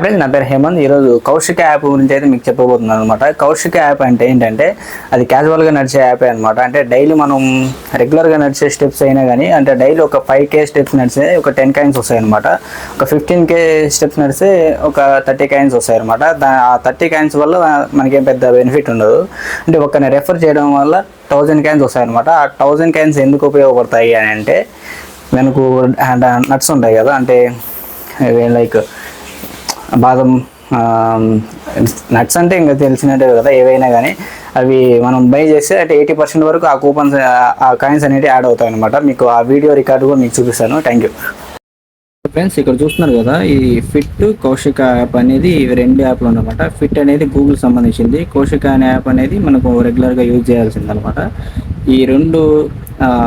Friends నా పేరు హేమంత్. ఈరోజు కౌశిక యాప్ గురించి అయితే మీకు చెప్పబోతున్నాను అనమాట కౌశిక యాప్ అంటే ఏంటంటే అది క్యాజువల్గా నడిచే యాప్ అనమాట అంటే డైలీ మనం రెగ్యులర్గా నడిచే స్టెప్స్ అయినా కానీ అంటే డైలీ ఒక ఫైవ్ కే స్టెప్స్ నడిస్తే ఒక టెన్ కాయిన్స్ వస్తాయి అనమాట ఒక ఫిఫ్టీన్ కే స్టెప్స్ నడిస్తే ఒక థర్టీ కాయిన్స్ వస్తాయి అనమాట ఆ థర్టీ కాయిన్స్ వల్ల మనకేం పెద్ద బెనిఫిట్ ఉండదు. అంటే ఒకరిని రెఫర్ చేయడం వల్ల థౌజండ్ కాయిన్స్ వస్తాయి అనమాట ఆ థౌజండ్ కాయిన్స్ ఎందుకు ఉపయోగపడతాయి అని అంటే మనకు నట్స్ ఉంటాయి కదా. అంటే లైక్ బాదం నట్స్ అంటే ఇంకా తెలిసినట్టే కదా ఏవైనా కానీ అవి మనం బై చేస్తే అంటే ఎయిటీ పర్సెంట్ వరకు ఆ కూపన్స్ ఆ కాయిన్స్ అనేవి యాడ్ అవుతాయి అనమాట మీకు ఆ వీడియో రికార్డు కూడా మీకు చూపిస్తాను. థ్యాంక్ యూ ఫ్రెండ్స్ ఇక్కడ చూస్తున్నారు కదా ఈ ఫిట్ కౌశిక యాప్ అనేది ఇవి రెండు యాప్లు అనమాట ఫిట్ అనేది గూగుల్ సంబంధించింది. కౌశిక అనే యాప్ అనేది మనకు రెగ్యులర్గా యూజ్ చేయాల్సింది అనమాట ఈ రెండు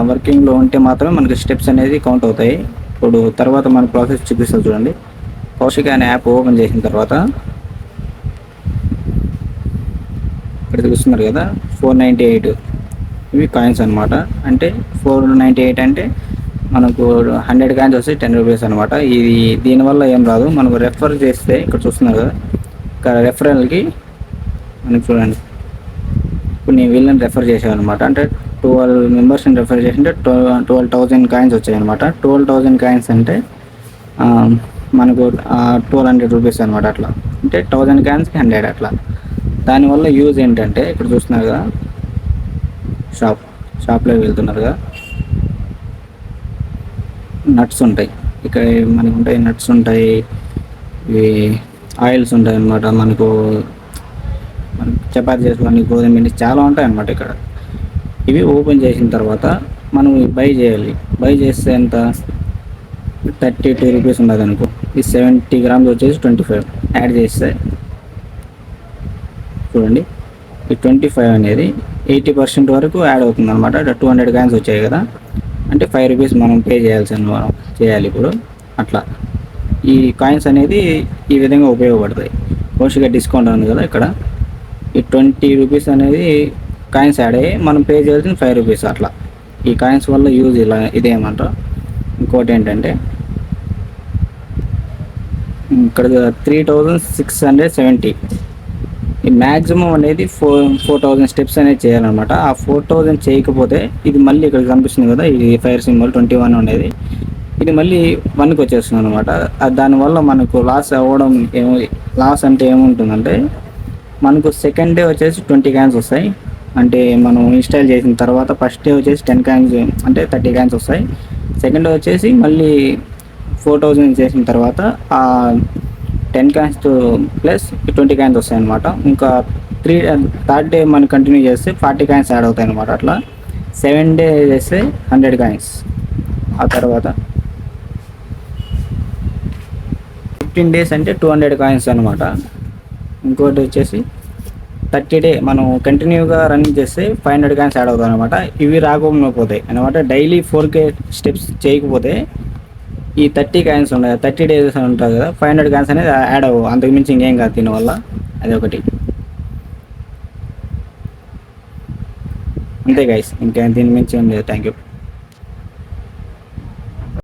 వర్కింగ్లో ఉంటే మాత్రమే మనకి స్టెప్స్ అనేది కౌంట్ అవుతాయి. ఇప్పుడు తర్వాత మన ప్రాసెస్ చూపిస్తాం చూడండి. కౌశిక అనే యాప్ ఓపెన్ చేసిన తర్వాత ఇక్కడ చూస్తున్నారు కదా ఫోర్ నైంటీ ఎయిట్ ఇవి కాయిన్స్ అనమాట అంటే ఫోర్ నైంటీ ఎయిట్ అంటే మనకు హండ్రెడ్ కాయిన్స్ వస్తే టెన్ రూపీస్ అనమాట ఇది దీనివల్ల ఏం రాదు. మనకు రెఫర్ చేస్తే ఇక్కడ చూస్తున్నారు కదా ఇక్కడ రెఫరల్కి మనకి చూడండి. ఇప్పుడు నేను వీళ్ళని రెఫర్ చేశాను అనమాట అంటే ట్వెల్వ్ మెంబర్స్ని రెఫర్ చేసింటే ట్వెల్వ్ ట్వెల్వ్ థౌజండ్ కాయిన్స్ వచ్చాయి అనమాట ట్వెల్వ్ థౌజండ్ కాయిన్స్ అంటే మనకు ట్వెల్వ్ హండ్రెడ్ రూపీస్ అనమాట అట్లా. అంటే థౌజండ్ క్యాన్స్కి హండ్రెడ్ అట్లా. దానివల్ల యూజ్ ఏంటంటే ఇక్కడ చూస్తున్నారు కదా షాప్ షాప్లో వెళ్తున్నారు కదా. నట్స్ ఉంటాయి. ఇక్కడ మనకు ఉంటాయి నట్స్ ఉంటాయి ఇవి ఆయిల్స్ ఉంటాయి అన్నమాట. మనకు మనకు చపాతి చేసుకోవాలి గోధుమ పిండి చాలా ఉంటాయి అన్నమాట ఇక్కడ. ఇవి ఓపెన్ చేసిన తర్వాత మనం బై చేయాలి. బై చేస్తే ఎంత? థర్టీ టూ రూపీస్ ఉన్నది అనుకో. ఈ సెవెంటీ గ్రామ్స్ వచ్చేసి ట్వంటీ ఫైవ్ యాడ్ చేస్తే చూడండి. ఈ ట్వంటీ ఫైవ్ అనేది ఎయిటీ పర్సెంట్ వరకు యాడ్ అవుతుంది అనమాట టూ హండ్రెడ్ కాయిన్స్ వచ్చాయి కదా. అంటే ఫైవ్ రూపీస్ మనం పే చేయాల్సి మనం చేయాలి ఇప్పుడు. అట్లా. ఈ కాయిన్స్ అనేది ఈ విధంగా ఉపయోగపడతాయి. పోస్ట్గా డిస్కౌంట్ ఉంది కదా ఇక్కడ. ఈ ట్వంటీ రూపీస్ అనేది కాయిన్స్ యాడ్ అయ్యి మనం పే చేయాల్సిన ఫైవ్ రూపీస్ అట్లా. ఈ కాయిన్స్ వల్ల యూజ్ ఇలా ఇదేమంటారు? ఇంకోటి ఏంటంటే ఇక్కడ three thousand six hundred seventy ఈ మ్యాక్సిమం అనేది ఫోర్ ఫోర్ థౌజండ్ స్టెప్స్ అనేది చేయాలన్నమాట. ఆ ఫోర్ థౌజండ్ చేయకపోతే ఇది మళ్ళీ ఇక్కడ కనిపిస్తుంది కదా ఇది ఫైర్ సింబల్ ట్వంటీ వన్ అనేది. ఇది మళ్ళీ వన్కి వచ్చేస్తుంది అనమాట దానివల్ల మనకు లాస్ అవ్వడం ఏమో లాస్ అంటే ఏముంటుందంటే మనకు సెకండ్ డే వచ్చేసి ట్వంటీ క్యాన్స్ వస్తాయి. అంటే మనం ఇన్స్టాల్ చేసిన తర్వాత ఫస్ట్ డే వచ్చేసి టెన్ క్యాన్స్ అంటే థర్టీ క్యాన్స్ వస్తాయి. సెకండ్ డే వచ్చేసి మళ్ళీ ఫోర్ థౌజండ్ చేసిన తర్వాత ఆ ten coins plus twenty coins వస్తాయి అనమాట ఇంకా త్రీ థర్డ్ డే మనం కంటిన్యూ చేస్తే ఫార్టీ క్యాన్స్ యాడ్ అవుతాయి అనమాట అట్లా. సెవెన్ డే చేస్తే హండ్రెడ్ కాయిన్స్. ఆ తర్వాత ఫిఫ్టీన్ డేస్ అంటే టూ హండ్రెడ్ కాయిన్స్ అనమాట ఇంకోటి వచ్చేసి థర్టీ డే మనం కంటిన్యూగా రన్నింగ్ చేస్తే ఫైవ్ హండ్రెడ్ కాయిన్స్ యాడ్ అవుతాయి అనమాట ఇవి రాకుండా పోతాయి. అనమాట డైలీ ఫోర్ కే స్టెప్స్ చేయకపోతే ఈ థర్టీ కాయిన్స్ ఉన్నాయి థర్టీ డేస్ ఉంటుంది కదా ఫైవ్ హండ్రెడ్ కాయిన్స్ అనేది యాడ్ అవ్వవు. అంతకు మించి ఇంకేం కాదు దీనివల్ల అది ఒకటి. అంతే గాయస్ ఇంకా దీని మించి ఏం లేదు. Thank you